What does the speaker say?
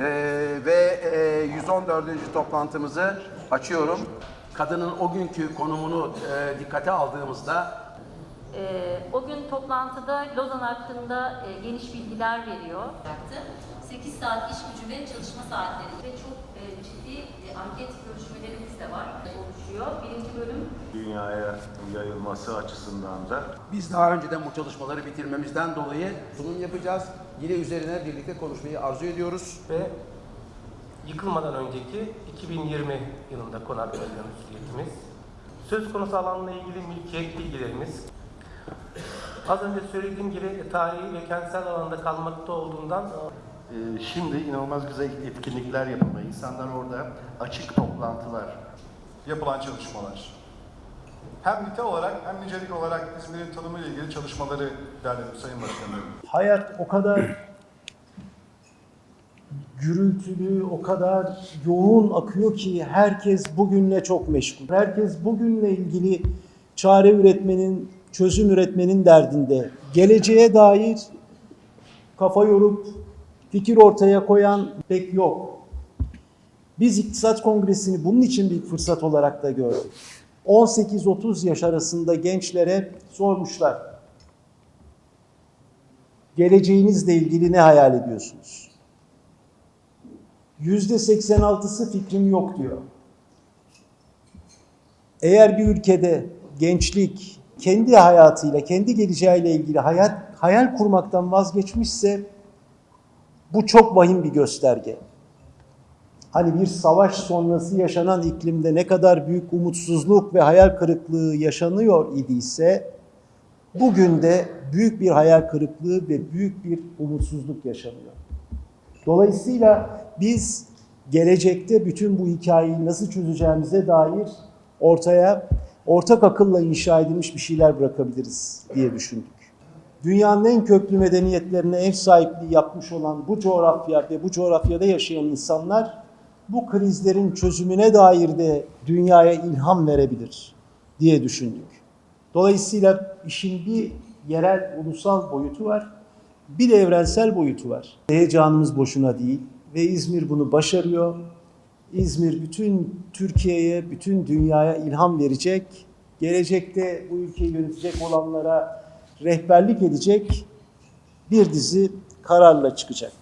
Ee, ve e, 114. toplantımızı açıyorum. Kadının o günkü konumunu e, dikkate aldığımızda Ee, o gün toplantıda Lozan hakkında e, geniş bilgiler veriyor. Yaptı. 8 saat iş gücü ve çalışma saatleri ve çok e, ciddi e, anket görüşmelerimiz de var, oluşuyor. Birinci bölüm dünyaya yayılması açısından da biz daha önceden bu çalışmaları bitirmemizden dolayı sunum yapacağız. Yine üzerine birlikte konuşmayı arzu ediyoruz. ve yıkılmadan önceki 2020 yılında konaklayan mesuliyetimiz. Söz konusu alanla ilgili mülkiyet bilgilerimiz. Az önce söylediğim gibi tarihi ve kentsel alanda kalmakta olduğundan Şimdi inanılmaz güzel etkinlikler yapılıyor. İnsanlar orada açık toplantılar. yapılan çalışmalar. Hem nitel olarak hem nicelik olarak İzmir'in tanımı ile ilgili çalışmaları derledim Sayın Başkanım. hayat o kadar gürültülü, o kadar yoğun akıyor ki herkes bugünle çok meşgul. Herkes bugünle ilgili çare üretmenin, çözüm üretmenin derdinde. Geleceğe dair kafa yorup fikir ortaya koyan pek yok. Biz İktisat Kongresi'ni bunun için bir fırsat olarak da gördük. 18-30 yaş arasında gençlere sormuşlar geleceğinizle ilgili ne hayal ediyorsunuz? Yüzde 86'sı fikrim yok diyor. Eğer bir ülkede gençlik kendi hayatıyla, kendi geleceğiyle ilgili hayat, hayal kurmaktan vazgeçmişse bu çok vahim bir gösterge. Hani bir savaş sonrası yaşanan iklimde ne kadar büyük umutsuzluk ve hayal kırıklığı yaşanıyor idiyse bugün de büyük bir hayal kırıklığı ve büyük bir umutsuzluk yaşanıyor. Dolayısıyla biz gelecekte bütün bu hikayeyi nasıl çözeceğimize dair ortaya ortak akılla inşa edilmiş bir şeyler bırakabiliriz diye düşündük. Dünyanın en köklü medeniyetlerine ev sahipliği yapmış olan bu coğrafya ve bu coğrafyada yaşayan insanlar bu krizlerin çözümüne dair de dünyaya ilham verebilir diye düşündük. Dolayısıyla işin bir yerel, ulusal boyutu var, bir de evrensel boyutu var. Heyecanımız boşuna değil ve İzmir bunu başarıyor. İzmir bütün Türkiye'ye, bütün dünyaya ilham verecek. Gelecekte bu ülkeyi yönetecek olanlara rehberlik edecek bir dizi kararla çıkacak.